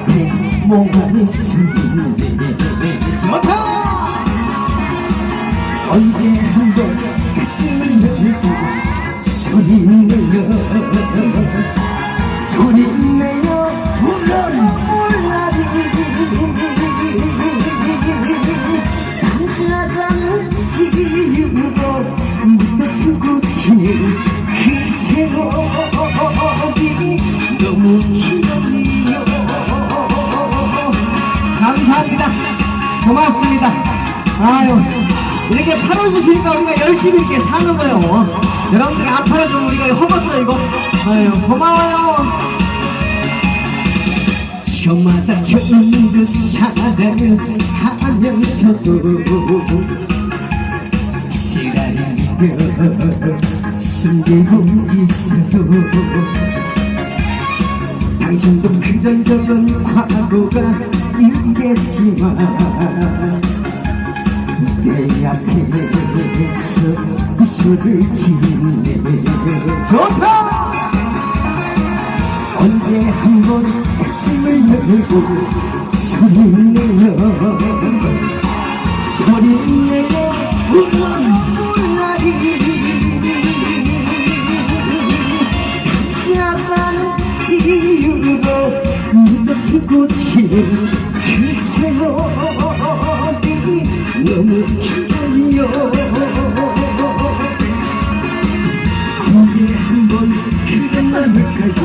앞에 뭐가 있으니 좋다 언제 한번 가슴을 열고 소리 내요 감사합니다. 고맙습니다. 아유 이렇게 팔아주시니까 우리가 열심히 이렇게 사는 거예요. 여러분들 안 팔아주면 우리가 허벗어 이거. 아유 고마워요. 저마다 좋은 그 사랑을 하면서도 시간이며 숨기고 있어도 당신도 그런저런 과거가 있겠지만 내 앞에서 미소를 짓네 좋다 언제 한번 가슴을 열고 소리 내요 소리 내요 울어 눈물나리 남자라는 이유로 묻어두고 치 너무 길어요 언제 한번 그런 마음까지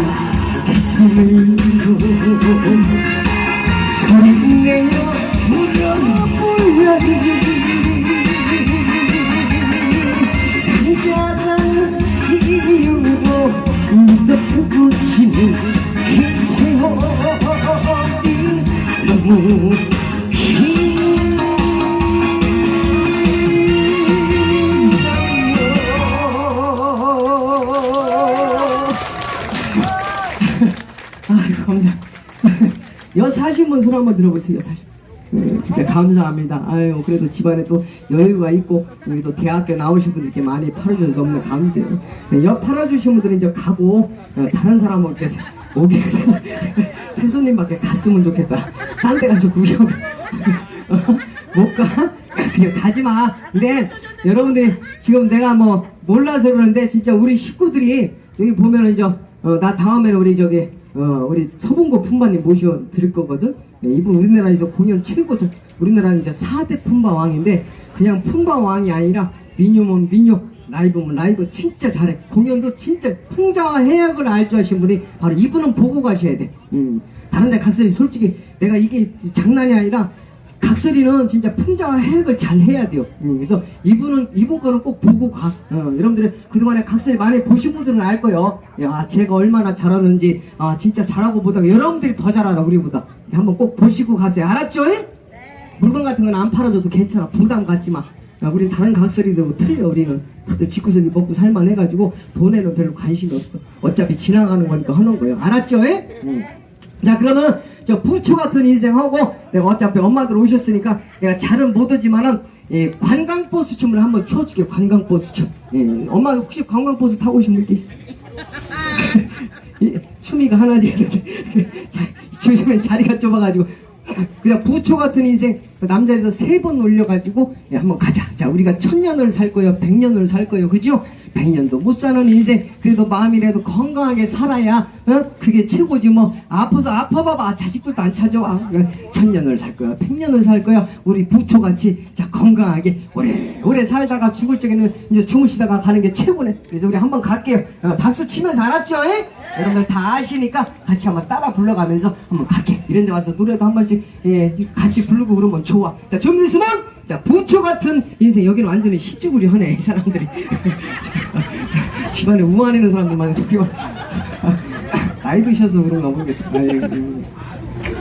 가슴을 열고 소리 내요 울어 눈물나리 남자라는 이유로 묻어두고 치는 그 세월이 너무 사신 분손 한번 들어보세요 여사신. 네, 진짜 감사합니다. 아유 그래도 집안에 또 여유가 있고 우리 또 대학교 나오신 분들께 많이 팔아줘서 너무 감사해요. 네, 여 팔아주신 분들은 이제 가고 어, 다른 사람 올때 오게 새 손님밖에 갔으면 좋겠다. 딴 데 가서 구경 어, 못 가? 그냥 가지 마. 근데 여러분들이 지금 내가 뭐 몰라서 그러는데 진짜 우리 식구들이 여기 보면은 이제 어, 나 다음에는 우리 저기 어, 우리 서봉고 품바님 모셔 드릴 거거든. 예, 이분 우리나라에서 공연 최고 저 우리나라는 이제 4대 품바 왕인데 그냥 품바 왕이 아니라 미녀면 미녀 라이브면 라이브 진짜 잘해 공연도 진짜 풍자와 해악을 알 줄 아시는 분이 바로 이분은 보고 가셔야 돼 음. 다른데 각설이 솔직히 내가 이게 장난이 아니라 각설이는 진짜 풍자와 해악을 잘 해야 돼요. 음, 그래서 이분은 이분 거는 꼭 보고 가. 어, 여러분들은 그동안에 각설이 많이 보신 분들은 알 거예요. 야, 제가 얼마나 잘하는지, 아 진짜 잘하고 보다가 여러분들이 더잘 알아 우리보다. 한번 꼭 보시고 가세요. 알았죠? 예? 물건 같은 건 안 팔아줘도 괜찮아. 부담 갖지 마. 야, 우린 다른 각설이들하고 틀려 우리는 다들 집구석이 먹고 살만 해가지고 돈에는 별로 관심이 없어. 어차피 지나가는 거니까 하는 거예요. 알았죠? 예? 음. 자 그러면 저 부처 같은 인생하고 내가 어차피 엄마들 오셨으니까 내가 잘은 못하지만은 예, 관광버스 춤을 한번 춰줄게 관광버스 춤. 예, 엄마 혹시 관광버스 타고 오신 분이 이, 춤이가 하나지 자, 조심해 자리가 좁아가지고. 그냥 부처 같은 인생 그 남자에서 세 번 올려가지고 예, 한번 가자. 자 우리가 천년을 살 거예요 백년을 살 거예요. 그죠 백년도 못 사는 인생 그래도 마음이라도 건강하게 살아야 어? 그게 최고지 뭐. 아파서 아파봐봐. 자식들도 안 찾아와. 어, 천년을 살 거야. 백년을 살 거야. 우리 부처같이 자 건강하게 오래 오래 살다가 죽을 적에는 이제 주무시다가 가는 게 최고네. 그래서 우리 한번 갈게요. 어, 박수 치면서 알았죠? 에? 여러분들 다 아시니까 같이 한번 따라 불러가면서 한번 갈게. 이런 데 와서 노래도 한 번씩 예, 같이 부르고 그러면 좋아. 자 준비됐으면 자 부처 같은 인생. 여기는 완전히 희죽으리 하네 이 사람들이 집안에 우아내는 사람들만 저기 막 나이 드셔서 그런가 모르겠다. 아이고.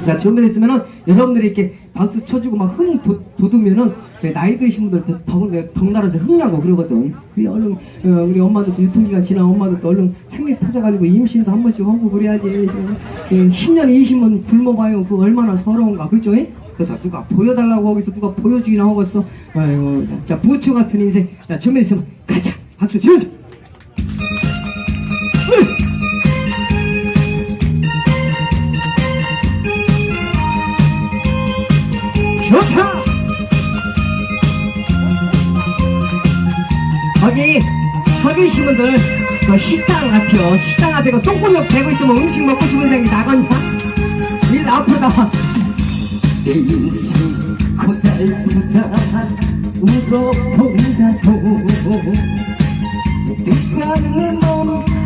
자 준비됐으면은 여러분들이 이렇게 박수 쳐주고 막 흥 돋으면은 나이 드신 분들 덕, 덕나라서 흥나고 그러거든. 우리 얼른 어, 우리 엄마도 유통기간 지난 엄마도 또 얼른 생리 터져가지고 임신도 한 번씩 하고 그래야지. 지금, 예, 10년 20년 굶어봐요. 그거 얼마나 서러운가 그죠? 그다 누가 보여달라고 하고서 누가 보여주기나 하겠어? 아이고 자 부처 같은 인생. 자 준비됐으면 가자. 박수 치면서 좋다. 거기 서 계신 분들 그 식당 앞이요. 식당 앞에 그 똥구멍 대고 있으면 음식 먹고 싶은 생각이 나겠냐 일 아프다. 내 인생 고달프다. 울어본다고 누가 내몸 하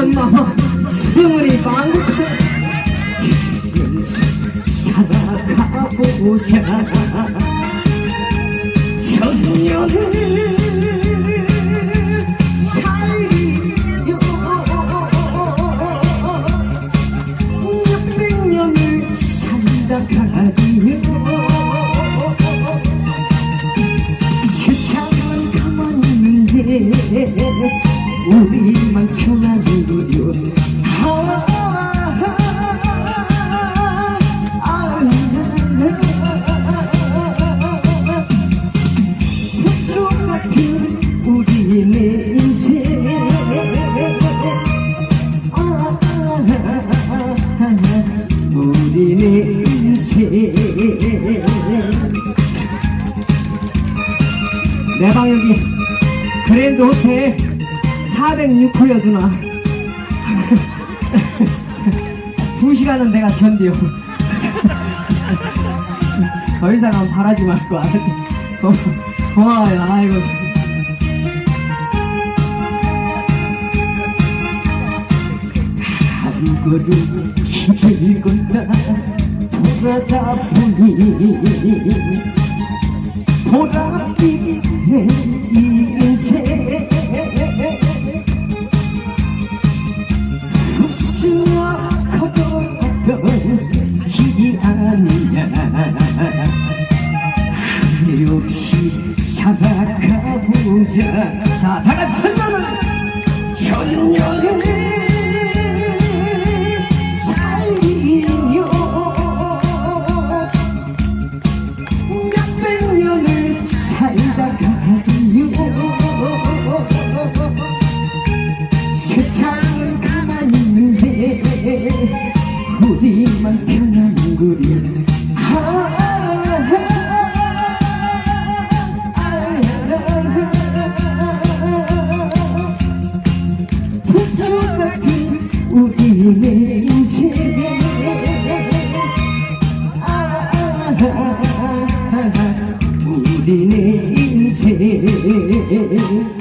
승은이 망국한 인생 살아가보자. 천년을 406호여 누나. 두 시간은 내가 견디요 더 이상은 바라지 말고 고- 고마워요. 아이고. 한 걸음 길을 건다 돌아다 보니 보랏빛 이인 없이 살아가보자 자 다같이 천년을! 천년을 같은 우리네 인생 우리네 인생